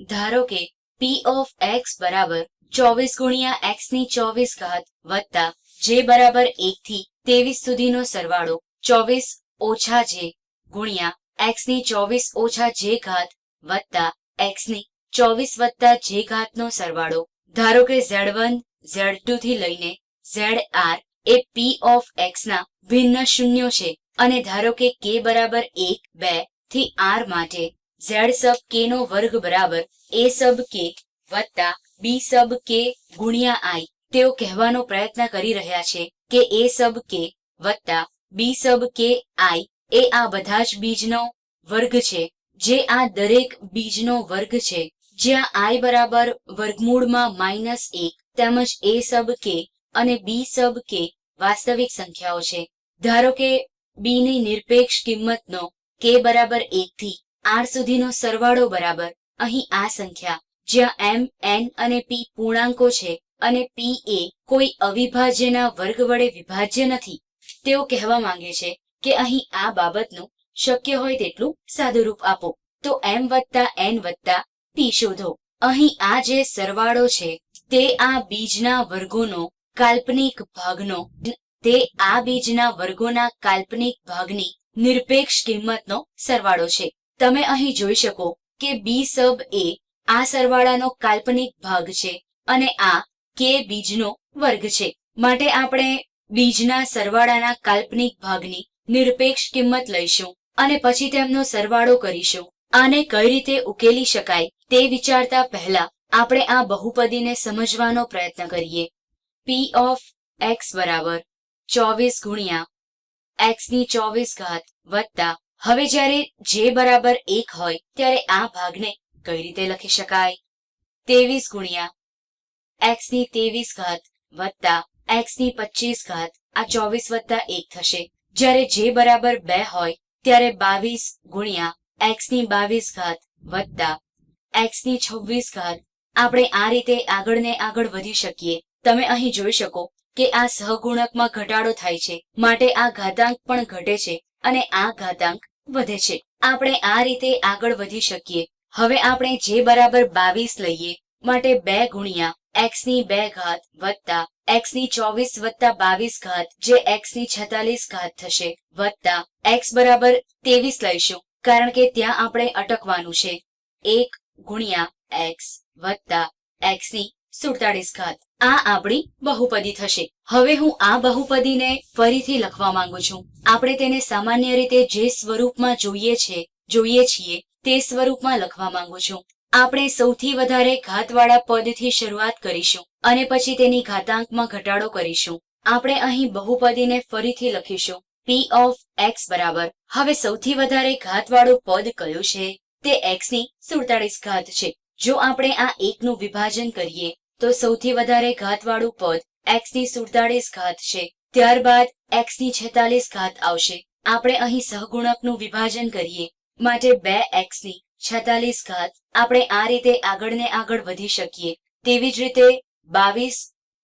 ધારો કે પી of X બરાબર ચોવીસ ગુણ્યા એક્સની ચોવીસ ઘાત વત્તા જે બરાબર એક થી તેવીસ સુધીનો સરવાળો ચોવીસ ઓછા જે ગુણ્યા એક્સની ચોવીસ ઓછા જે ઘાત વત્તા એક્સની ચોવીસ વત્તા જે ઘાતનો સરવાળો. ધારો કે ઝેડ વન, ઝેડ ટુ થી લઈને Z R A P of X ના ભિન્ન શૂન્યો છે અને ધારો કે કે બરાબર એક, બેથી આર માટે ઝેડ સબ કે નો વર્ગ બરાબર એ સબ કે વત્તા બી સબ કે ગુણ્યા આઈ. તેઓ કહેવાનો પ્રયત્ન કરી રહ્યા છે કે એ સબ કે વત્તા બી સબ કે આઈ એ આ બધા જ બીજનો વર્ગ છે, જે આ દરેક બીજનો વર્ગ છે. જ્યાં આઈ બરાબર વર્ગમૂળમાં માઇનસ એક તેમજ એ સબ કે અને બી સબ કે વાસ્તવિક સંખ્યાઓ છે. ધારો કે બી ની નિરપેક્ષ કિંમતનો કે બરાબર એક થી આર સુધીનો સરવાળો બરાબર. અહીં આ સંખ્યા, જ્યાં એમ, એન અને પી પૂર્ણાંકો છે અને પી એ કોઈ અવિભાજ્યના વર્ગ વડે વિભાજ્ય નથી. તેઓ કહેવા માંગે છે કે અહીં આ બાબતનું શક્ય હોય તેટલું સાદુરૂપ આપો. તો એમ વત્તા એન વત્તા પી શોધો. અહીં આ જે સરવાળો છે, તે આ બીજના વર્ગોનો કાલ્પનિક ભાગનો, તે આ બીજના વર્ગોના કાલ્પનિક ભાગની નિરપેક્ષ કિંમતનો સરવાળો છે. તમે અહીં જોઈ શકો કે બી સબ એ આ સરવાળાનો કાલ્પનિક ભાગ છે અને આ કે બીજનો વર્ગ છે. માટે આપણે બીજના સરવાળાના કાલ્પનિક ભાગની નિરપેક્ષ કિંમત લઈશું અને પછી તેમનો સરવાળો કરીશું. આને કઈ રીતે ઉકેલી શકાય તે વિચારતા પહેલા આપણે આ બહુપદીને સમજવાનો પ્રયત્ન કરીએ. પી ઓફ એક્સ બરાબર ચોવીસ ગુણ્યા એક્સની ચોવીસ ઘાત વત્તા હવે જ્યારે જે બરાબર એક હોય, ત્યારે આ ભાગને કઈ રીતે લખી શકાય? તેવીસ ગુણ્યા એક્સની તેવીસ ઘાત વત્તા એક્સની પચીસ ઘાત, આ ચોવીસ વત્તા એક થશે. જ્યારે જે બરાબર બે હોય, ત્યારે બાવીસ ગુણ્યા એક્સની બાવીસ ઘાત વત્તા એક્સની છવ્વીસ ઘાત. આપણે આ રીતે આગળ ને આગળ વધી શકીએ. તમે અહીં જોઈ શકો કે આ સહગુણકમાં ઘટાડો થાય છે. માટે આ ઘાતાંક પણ ઘટે છે અને આ ઘાતાંક વધે છે. આપણે આ રીતે આગળ વધી શકીએ. હવે આપણે જે બરાબર બાવીસ લઈએ, માટે બે ગુણ્યા એક્સની બે ઘાત વત્તા એક્સની ચોવીસ વત્તા બાવીસ ઘાત, જે એક્સની છતાલીસ ઘાત થશે, વત્તા એક્સ બરાબર ત્રેવીસ લઈશું, કારણ કે ત્યાં આપણે અટકવાનું છે. એક ગુણ્યા એક્સ વત્તા એક્સની સુડતાલીસ ઘાત. આ આપણી બહુપદી થશે. હવે હું આ બહુપદીને ફરીથી લખવા માંગુ છું. આપણે તેને સામાન્ય રીતે જે સ્વરૂપમાં જોઈએ છે, જોઈએ છીએ, તે સ્વરૂપમાં લખવા માંગુ છું. આપણે સૌથી વધારે ઘાતવાળા પદથી શરૂઆત કરીશું અને પછી તેની ઘાતાંકમાં ઘટાડો કરીશું. આપણે અહીં બહુપદીને ફરીથી લખીશું. પી ઓફ એક્સ બરાબર. હવે સૌથી વધારે ઘાતવાળું પદ કયું છે? તે એક્સની સુડતાળીસ ઘાત છે. જો આપણે આ એકનું વિભાજન કરીએ તો સૌથી વધારે ઘાતવાળું પદ એક્સની સુડતાલીસ ઘાત છે. ત્યારબાદ એક્સની છેતાલીસ ઘાત આવશે. આપણે અહીં સહગુણકનું વિભાજન કરીએ. માટે બે એક્સની છેતાલીસ ઘાત આપણે આ રીતે આગળ ને આગળ વધી શકીએ. તેવી જ રીતે બાવીસ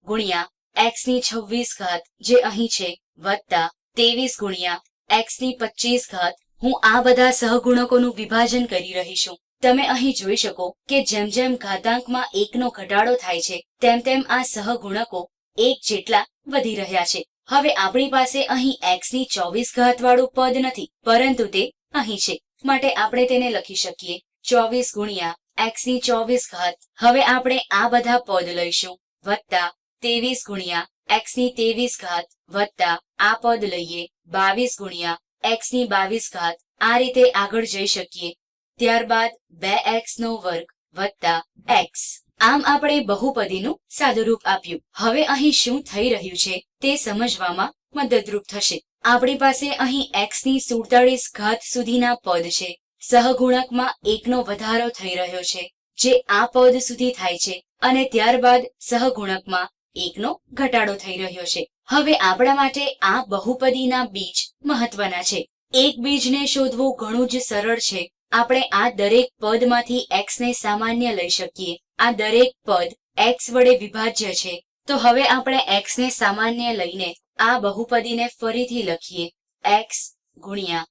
ગુણ્યા એક્સની છવ્વીસ ઘાત જે અહીં છે વત્તા ત્રેવીસ ગુણ્યા એક્સની પચીસ ઘાત. હું આ બધા સહગુણકોનું વિભાજન કરી રહી છું. તમે અહીં જોઈ શકો કે જેમ જેમ ઘાતાંકમાં એકનો ઘટાડો થાય છે, તેમ તેમ આ સહગુણકો એક જેટલા વધી રહ્યા છે. હવે આપણી પાસે અહીં એક્સની ચોવીસ ઘાત વાળું પદ નથી, પરંતુ તે અહીં છે. માટે આપણે તેને લખી શકીએ ચોવીસ ગુણ્યા એક્સની ચોવીસ ઘાત. હવે આપણે આ બધા પદ લઈશું. વત્તા ત્રેવીસ ગુણ્યા એક્સની ત્રેવીસ ઘાત. વત્તા આ પદ લઈએ બાવીસ ગુણ્યા એક્સની બાવીસ ઘાત. આ રીતે આગળ જઈ શકીએ. ત્યારબાદ બે એક્સ નો વર્ગ વત્તા એક્સ. આમ આપણે બહુપદીનું સાદુરૂપ આપ્યું. હવે અહીં શું થઈ રહ્યું છે તે સમજવામાં મદદરૂપ થશે. આપણી પાસે અહીં એક્સની સુડતાળીસ ઘાત સુધીના પદ છે. સહગુણકમાં એકનો વધારો થઈ રહ્યો છે, જે આ પદ સુધી થાય છે, અને ત્યારબાદ સહગુણકમાં એકનો ઘટાડો થઈ રહ્યો છે. હવે આપણા માટે આ બહુપદીના બીજ મહત્વના છે. એક બીજને શોધવું ઘણું જ સરળ છે આપણે આ દરેક પદમાંથી એક્સને સામાન્ય લઈ શકીએ. આ દરેક પદ એક્સ વડે વિભાજ્ય છે. તો હવે આપણે એક્સને સામાન્ય લઈને આ બહુપદીને ફરીથી લખીએ. એક્સ ગુણ્યા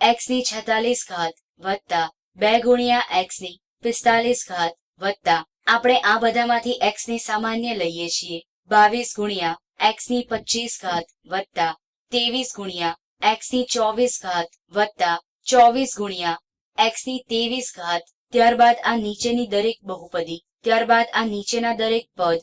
એક્સની છેતાલીસ ઘાત વત્તા બે ગુણ્યા એક્સની પિસ્તાલીસ ઘાત વત્તા. આપણે આ બધામાંથી એક્સને સામાન્ય લઈએ છીએ. બાવીસ ગુણ્યા એક્સની પચીસ ઘાત વત્તા. ત્રેવીસ ગુણ્યા એક્સની ચોવીસ ઘાત વત્તા. ચોવીસ ગુણ્યા x ની ત્રેવીસ ઘાત, ત્યારબાદ આ નીચેની દરેક બહુપદી, ત્યારબાદ આ નીચેના દરેક પદ,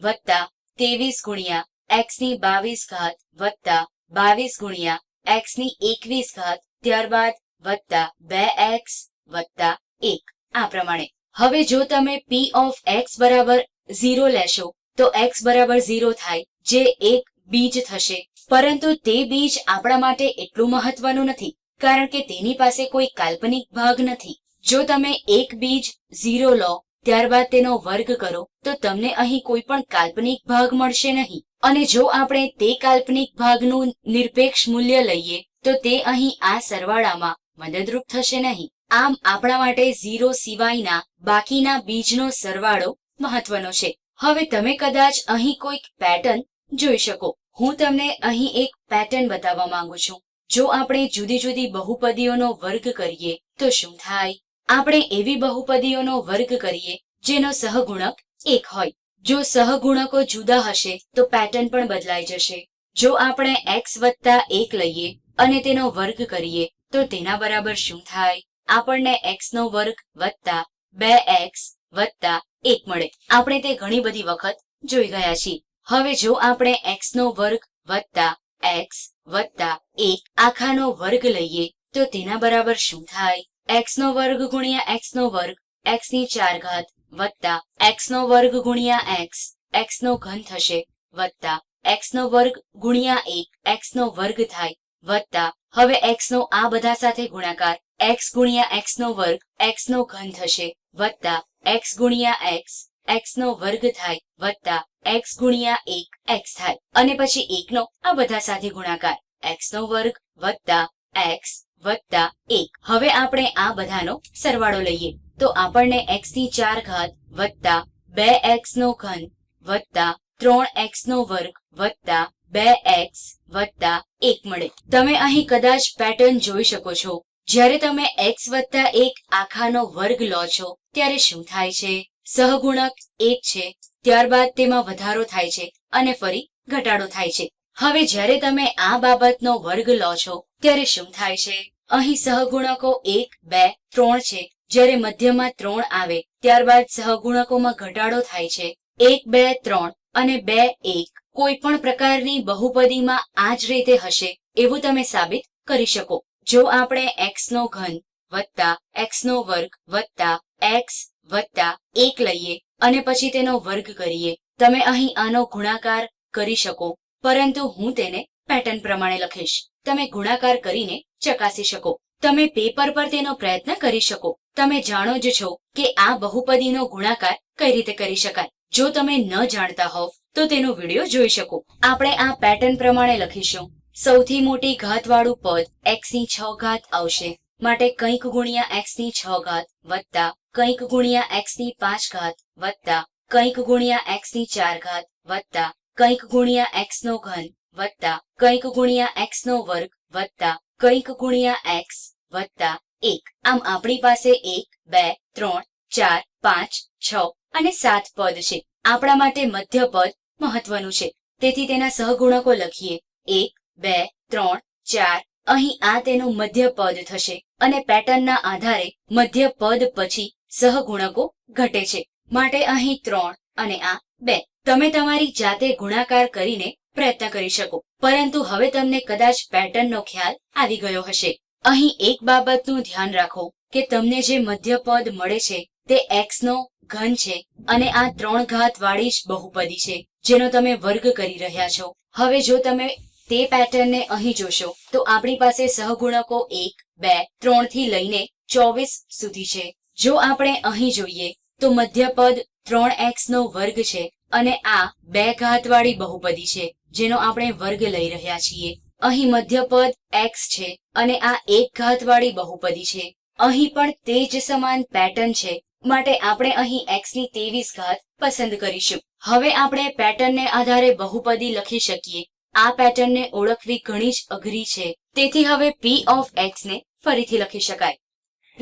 વત્તા ત્રેવીસ ગુણ્યા એક્સની બાવીસ ઘાત, વત્તા બાવીસ ગુણ્યા એક્સની એકવીસ ઘાત, ત્યારબાદ વત્તા બે એક્સ વત્તા એક. આ પ્રમાણે. હવે જો તમે પી ઓફ એક્સ બરાબર ઝીરો લેશો, તો એક્સ બરાબર ઝીરો થાય, જે એક બીજ થશે. પરંતુ તે બીજ આપણા માટે એટલું મહત્વનું નથી. કારણ કે તેની પાસે કોઈ કાલ્પનિક ભાગ નથી. જો તમે એક બીજ ઝીરો લો, ત્યારબાદ તેનો વર્ગ કરો, તો તમને અહીં કોઈ પણ કાલ્પનિક ભાગ મળશે નહીં. અને જો આપણે તે કાલ્પનિક ભાગનું નિરપેક્ષ મૂલ્ય લઈએ, તો તે અહીં આ સરવાળામાં મદદરૂપ થશે નહીં. આમ, આપણા માટે ઝીરો સિવાયના બાકીના બીજનો સરવાળો મહત્વનો છે. હવે તમે કદાચ અહીં કોઈક પેટર્ન જોઈ શકો. હું તમને અહીં એક પેટર્ન બતાવવા માંગુ છું. જો આપણે જુદી જુદી બહુપદીઓનો વર્ગ કરીએ, તો શું થાય? આપણે એવી બહુપદીઓનો વર્ગ કરીએ, જેનો સહગુણક એક હોય. જો સહગુણકો જુદા હશે, તો પેટર્ન પણ બદલાઈ જશે. જો આપણે એક્સ વત્તા એક લઈએ અને તેનો વર્ગ કરીએ, તો તેના બરાબર શું થાય? આપણને એક્સ નો વર્ગ વત્તા બે એક્સ વત્તા એક મળે. આપણે તે ઘણી બધી વખત જોઈ ગયા છીએ. હવે જો આપણે એક્સ નો વર્ગ વત્તા x વત્તા એક આખાનો વર્ગ લઈએ તો તેના બરાબર શું થાય? એક્સ નો વર્ગ ગુણ્યા એક્સ નો વર્ગ એક્સની ચાર ઘાત વત્તા એક્સ નો વર્ગ ગુણ્યા એક્સ એક્સ નો ઘન થશે વત્તા એક્સ નો વર્ગ ગુણ્યા એક એક્સ નો વર્ગ થાય વત્તા હવે એક્સ નો આ બધા સાથે ગુણાકાર એક્સ ગુણ્યા એક્સ નો વર્ગ એક્સ નો ઘન થશે વત્તા એક્સ ગુણ્યા x x નો વર્ગ થાય વત્તા એક્સ ગુણ્યા એક એક્સ થાય. અને પછી એકનો આ બધા સાથે ગુણાકાર. એક્સ નો વર્ગ વત્તા એક્સ વત્તા એક. હવે આપણે આ બધાનો સરવાળો લઈએ. તો આપણને એક્સની ચાર ઘાત વત્તા બે એક્સ નો ઘન વત્તા ત્રણ એક્સ નો વર્ગ વત્તા બે એક્સ વત્તા એક મળે. તમે અહીં કદાચ પેટર્ન જોઈ શકો છો. જ્યારે તમે એક્સ વત્તા એક આખાનો વર્ગ લો છો, ત્યારે શું થાય છે? સહગુણક એક છે, ત્યારબાદ તેમાં વધારો થાય છે અને ફરી ઘટાડો થાય છે. હવે જ્યારે તમે આ બાબતનો વર્ગ લો છો, ત્યારે શું થાય છે? અહીં સહગુણકો એક, બે, ત્રણ છે. જ્યારે મધ્યમાં ત્રણ આવે, ત્યારબાદ સહગુણકોમાં ઘટાડો થાય છે. એક, બે, ત્રણ અને બે, એક. કોઈ પણ પ્રકારની બહુપદીમાં આ જ રીતે હશે, એવું તમે સાબિત કરી શકો. જો આપણે એક્સ નો ઘન વત્તા એક્સ નો વર્ગ વત્તા x વત્તા એક લઈએ અને પછી તેનો વર્ગ કરીએ. તમે અહીં આનો ગુણાકાર કરી શકો, પરંતુ હું તેને પેટર્ન પ્રમાણે લખીશ. તમે ગુણાકાર કરીને ચકાસી શકો. તમે પેપર પર તેનો પ્રયત્ન કરી શકો. તમે જાણો જ છો કે આ બહુપદીનો ગુણાકાર કઈ રીતે કરી શકાય. જો તમે ન જાણતા હોવ, તો તેનો વીડિયો જોઈ શકો. આપણે આ પેટર્ન પ્રમાણે લખીશું. સૌથી મોટી ઘાતવાળું પદ એક્સની છ ઘાત આવશે. માટે કંઈક ગુણ્યા એક્સની છ ઘાત વત્તા કંઈક ગુણ્યા એક્સની પાંચ ઘાત વત્તા કંઈક ગુણ્યા એક્સની ચાર ઘાત વત્તા કંઈક ગુણ્યા એક્સ નો ઘન વત્તા કંઈક ગુણ્યા એક્સ નો વર્ગ વત્તા કંઈક ગુણ્યા એક્સ વત્તા એક. આમ આપણી પાસે એક, બે, ત્રણ, ચાર, પાંચ, છ અને સાત પદ છે. આપણા માટે મધ્ય પદ મહત્વનું છે. તેથી તેના સહગુણકો લખીએ. એક, બે, ત્રણ, ચાર. અહીં આ તેનું મધ્ય પદ થશે અને પેટર્નના આધારે મધ્ય પદ પછી સહગુણકો ઘટે છે. માટે અહીં ત્રણ અને આ બે. તમે તમારી જાતે ગુણાકાર કરીને પ્રયત્ન કરી શકો. પરંતુ હવે તમને કદાચ પેટર્નનો ખ્યાલ આવી ગયો હશે. અહીં એક બાબતનું ધ્યાન રાખો કે તમને જે મધ્ય પદ મળે છે તે એક્સ નો ઘન છે અને આ ત્રણ ઘાત વાળી જ બહુપદી છે, જેનો તમે વર્ગ કરી રહ્યા છો. હવે જો તમે તે પેટર્નને અહીં જોશો, તો આપણી પાસે સહગુણકો એક, બે, ત્રણથી લઈને ચોવીસ સુધી છે. જો આપણે અહીં જોઈએ, તો મધ્યપદ ત્રણ એક્સ નો વર્ગ છે અને આ બે ઘાતવાળી બહુપદી છે, જેનો આપણે વર્ગ લઈ રહ્યા છીએ. અહીં મધ્યપદ એક્સ છે અને આ એક ઘાતવાળી બહુપદી છે. અહીં પણ તે જ સમાન પેટર્ન છે, માટે આપણે અહીં એક્સની ત્રેવીસ ઘાત પસંદ કરીશું. હવે આપણે પેટર્નને આધારે બહુપદી લખી શકીએ. આ પેટર્નને ઓળખવી ઘણી જ અઘરી છે. તેથી હવે પી ઓફ એક્સ ને ફરીથી લખી શકાય.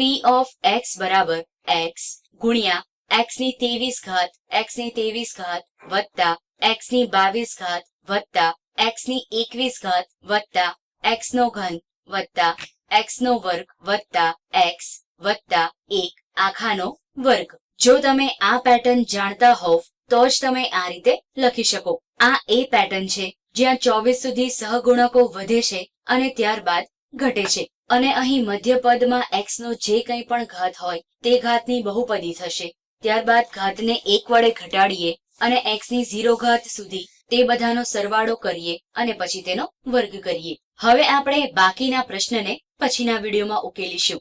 P ઓફ એક્સ બરાબર એક્સ ગુણ્યા એક્સની ત્રેવીસ ઘાત એક્સની ત્રેવીસ ઘાત વત્તા એક્સની બાવીસ ઘાત વત્તા એક્સની એકવીસ ઘાત વત્તા એક્સ નો ઘન વત્તા એક્સ નો વર્ગ વત્તા એક્સ વત્તા એક આખાનો વર્ગ. જો તમે આ પેટર્ન જાણતા હોવ, તો જ તમે આ રીતે લખી શકો. આ એ પેટર્ન છે જ્યાં ચોવીસ સુધી સહગુણકો વધે છે અને ત્યારબાદ ઘટે છે. અને અહીં મધ્યપદમાં એક્સનો જે કંઈ પણ ઘાત હોય, તે ઘાતની બહુપદી થશે. ત્યારબાદ ઘાતને એક વડે ઘટાડીએ અને એક્સની ઝીરો ઘાત સુધી તે બધાનો સરવાળો કરીએ અને પછી તેનો વર્ગ કરીએ. હવે આપણે બાકીના પ્રશ્નને પછીના વિડીયોમાં ઉકેલીશું.